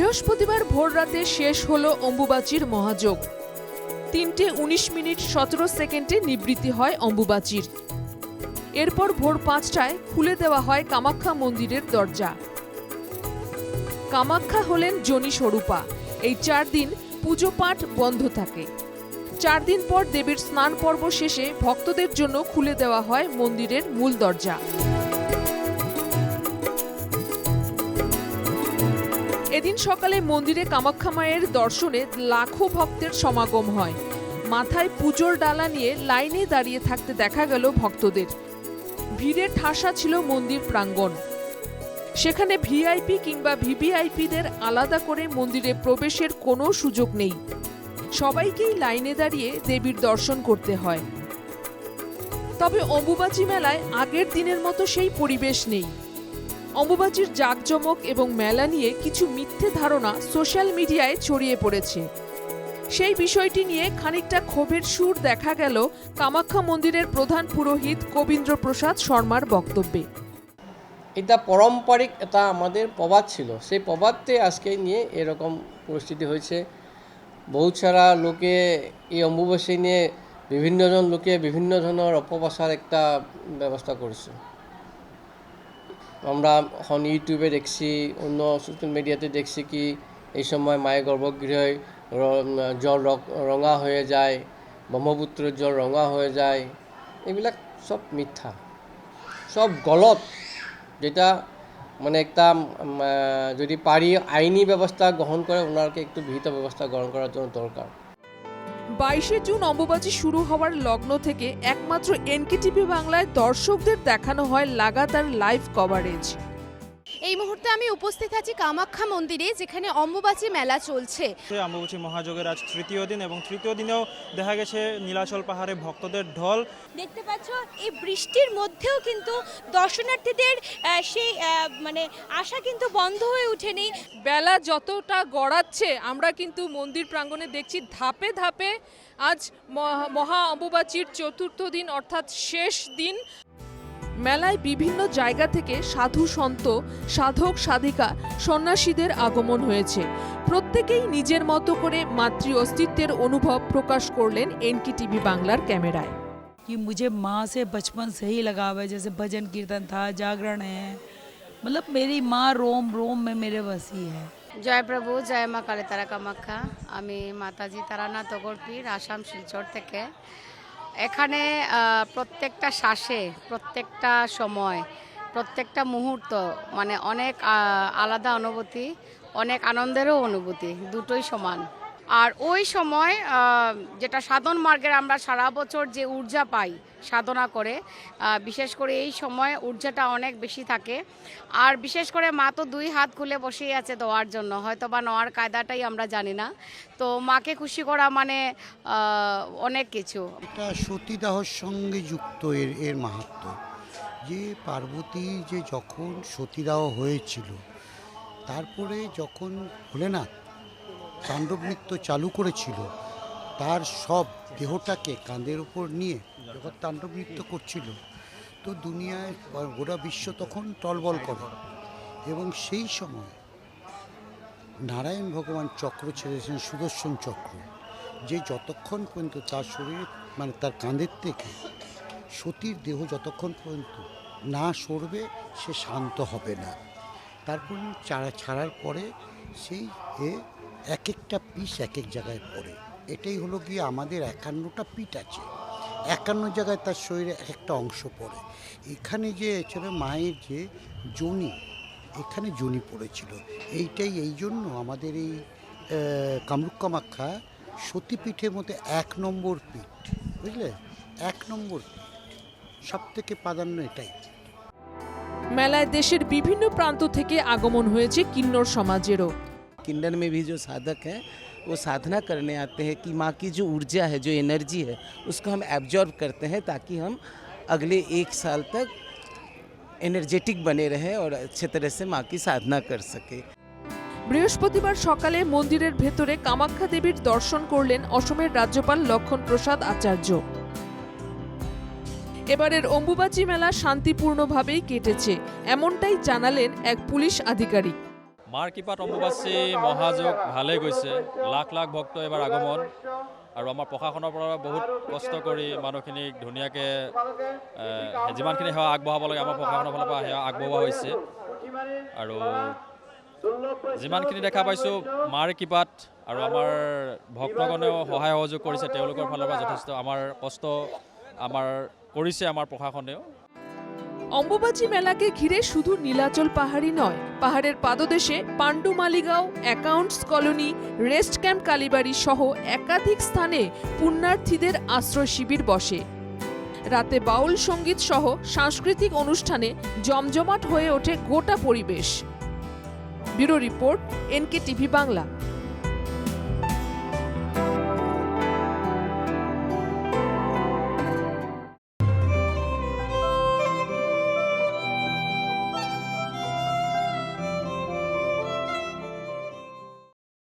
বৃহস্পতিবার ভোররাতে শেষ হল অম্বুবাচীর মহাযোগ। তিনটে উনিশ মিনিট সতেরো সেকেন্ডে নিবৃত্তি হয় অম্বুবাচীর। এরপর ভোর পাঁচটায় খুলে দেওয়া হয় কামাখ্যা মন্দিরের দরজা। কামাখ্যা হলেন জনি স্বরূপা। এই চার দিন পুজো পাঠ বন্ধ থাকে। চার দিন পর দেবীর স্নান পর্ব শেষে ভক্তদের জন্য খুলে দেওয়া হয় মন্দিরের মূল দরজা। এদিন সকালে মন্দিরে কামাখ্যা মায়ের দর্শনে লাখো ভক্তের সমাগম হয়। মাথায় পুজোর ডালা নিয়ে লাইনে দাঁড়িয়ে থাকতে দেখা গেল ভক্তদের। ভিড়ে ঠাসা ছিল মন্দির প্রাঙ্গণ। সেখানে ভিআইপি কিংবা ভিভিআইপিদের আলাদা করে মন্দিরে প্রবেশের কোনো সুযোগ নেই। সবাইকেই লাইনে দাঁড়িয়ে দেবীর দর্শন করতে হয়। তবে অম্বুবাচী মেলায় আগের দিনের মতো সেই পরিবেশ নেই। অম্বুবাচীর জাঁকজমক এবং মেলা নিয়ে কিছু মিথ্যে ধারণা সোশ্যাল মিডিয়ায় ছড়িয়ে পড়েছে। সেই বিষয়টি নিয়ে খানিকটা ক্ষোভের সুর দেখা গেল কামাখ্যা মন্দিরের প্রধান পুরোহিত কবীন্দ্র প্রসাদ শর্মার বক্তব্যে। এটা পারম্পরিক এটা আমাদের প্রবাদ ছিল। সেই প্রবাদতে আজকে নিয়ে এরকম পরিস্থিতি হয়েছে। বহু সারা লোকে এই অম্বুবাসী নিয়ে বিভিন্নজন লোকে বিভিন্ন ধরনের অপবাসার একটা ব্যবস্থা করেছে। আমরা এখন ইউটিউবে দেখছি, অন্য সোশ্যাল মিডিয়াতে দেখছি কি এই সময় মায়ের গর্ভগৃহে জল রঙা হয়ে যায়, ব্রহ্মপুত্রের জল রঙা হয়ে যায় এবিলাক সব মিথ্যা। সব গলত। যেটা মানে একটা যদি পারি আইনি ব্যবস্থা গ্রহণ করে ওনারকে একটু বিহিত ব্যবস্থা গ্রহণ করার জন্য দরকার। বাইশে জুন অম্বুবাচী শুরু হওয়ার লগ্ন থেকে একমাত্র এনকেটিভি বাংলায় দর্শকদের দেখানো হয় লাগাতার লাইভ কভারেজ এই মুহূর্তে আমি উপস্থিত আছি কামাখ্যা মন্দিরে যেখানে অম্বুবাচী মেলা চলছে। অম্বুবাচী মহাযোগের আজ তৃতীয় দিন এবং তৃতীয় দিনেও দেখা গেছে নীলাচল পাহাড়ে ভক্তদের ঢল। দেখতে পাচ্ছ এই বৃষ্টির মধ্যেও কিন্তু দর্শনার্থীদের সেই মানে আশা কিন্তু বন্ধ হয়ে ওঠেনি। বেলা যতটা গড়াচ্ছে আমরা কিন্তু মন্দির প্রাঙ্গণে দেখছি ধাপে ধাপে আজ মহা- মহা অম্বুবাচীর চতুর্থ দিন অর্থাৎ শেষ দিন। মেলায় বিভিন্ন জায়গা থেকে সাধু সন্ত সাধক সাধিকা সন্ন্যাসীদের আগমন হয়েছে প্রত্যেকেই নিজের মতো করে মাতৃ অস্তিত্বের অনুভব প্রকাশ করলেন এনকিটিভি বাংলার ক্যামেরায় कि मुझे माँ से बचपन से ही लगाव है जैसे भजन कीर्तन था जागरण है मतलब मेरी माँ रोम रोम में मेरे बसी है জয় প্রভু জয় মা কালী তারা কামাখ্যা আমি মাতাজি তারানাথ অগরপীর আসাম শিলচর থেকে এখানে প্রত্যেকটা শ্বাসে, প্রত্যেকটা সময়, প্রত্যেকটা মুহূর্ত মানে অনেক আলাদা অনুভূতি, অনেক আনন্দেরও অনুভূতি, দুটোই সমান। আর ওই সময় যেটা সাধন মার্গের আমরা সারা বছর যে ঊর্জা পাই সাধনা করে বিশেষ করে এই সময় ঊর্জাটা অনেক বেশি থাকে। আর বিশেষ করে মা তো দুই হাত খুলে বসেই আছে দেওয়ার জন্য হয়তো বা নেওয়ার কায়দাটাই আমরা জানি না। তো মাকে খুশি করা মানে অনেক কিছু। এটা সতীদাহর সঙ্গে যুক্ত এর এর মাহাত্ম। যে পার্বতী যে যখন সতীদাহ হয়েছিল, তারপরে যখন ভোলেনাথ তাণ্ডব নৃত্য চালু করেছিল, তার সব দেহটাকে কাঁধের উপর নিয়ে যখন তাণ্ডব নৃত্য করছিল, তো দুনিয়ায় গোটা বিশ্ব তখন টলবল করে। এবং সেই সময় নারায়ণ ভগবান চক্র ছেড়েছেন সুদর্শন চক্র, যে যতক্ষণ পর্যন্ত তার শরীরে মানে তার কাঁধের থেকে সতীর দেহ যতক্ষণ পর্যন্ত না সরবে, সে শান্ত হবে না। তারপর চারা, ছাড়ার পরে সেই এ এক একটা পিস এক এক জায়গায় পড়ে। এটাই হলো গিয়ে আমাদের একান্নটা পিঠ আছে। একান্ন জায়গায় তার শরীরে এক একটা অংশ পড়ে। এখানে যে ছিল মায়ের যে জনি, এখানে জনি পড়েছিল। এইটাই এই জন্য আমাদের এই কামরূপ কামাখ্যা সতীপীঠের মধ্যে এক নম্বর পীঠ, বুঝলে? এক নম্বর পীঠ। সব থেকে প্রাধান্য এটাই। মেলায় দেশের বিভিন্ন প্রান্ত থেকে আগমন হয়েছে কিন্নর সমাজেরও। किन्नर में भी जो साधक हैं वो साधना करने आते हैं कि माँ की जो ऊर्जा है जो एनर्जी है उसको हम एब्जॉर्ब करते हैं ताकि हम अगले एक साल तक एनर्जेटिक बने रहें और अच्छे तरह से माँ की साधना कर सके বৃহস্পতিবার সকালে মন্দিরের ভেতরে কামাখ্যা দেবীর দর্শন করলেন অসমের রাজ্যপাল লক্ষণ প্রসাদ আচার্য এবারের অম্বুবাচী মেলা শান্তিপূর্ণভাবেই কেটেছে এমনটাই জানালেন এক পুলিশ আধিকারিক মাৰ কৃপাত অম্বুবাচী মহাযোগ ভালেই গৈছে। লাখ লাখ ভক্ত এইবাৰ আগমন। আৰু আমাৰ প্ৰশাসনৰ পৰা বহুত কষ্ট কৰি মানুহখিনিক ধুনীয়াকৈ যিমানখিনি সেৱা আগবঢ়াব লাগে, আমাৰ প্ৰশাসনৰ ফালৰ পৰা সেৱা আগবঢ়োৱা হৈছে। আৰু যিমানখিনি দেখা পাইছোঁ, মাৰ কৃপাত আৰু আমাৰ ভক্তগণেও সহায় সহযোগ কৰিছে, তেওঁলোকৰ ফালৰ পৰা যথেষ্ট আমাৰ কষ্ট আমাৰ কৰিছে আমাৰ প্রশাসনেও অম্বুবাচী মেলাকে ঘিরে শুধু নীলাচল পাহাড়ি নয়, পাহাড়ের পাদদেশে Pandu Maligaon, accounts colony, rest camp Kalibari সহ একাধিক স্থানে পুণ্যার্থীদের আশ্রয় শিবির বসে। রাতে বাউল সংগীত সহ সাংস্কৃতিক অনুষ্ঠানে জমজমাট হয়ে ওঠে গোটা পরিবেশ। Bureau report NK TV Bangla.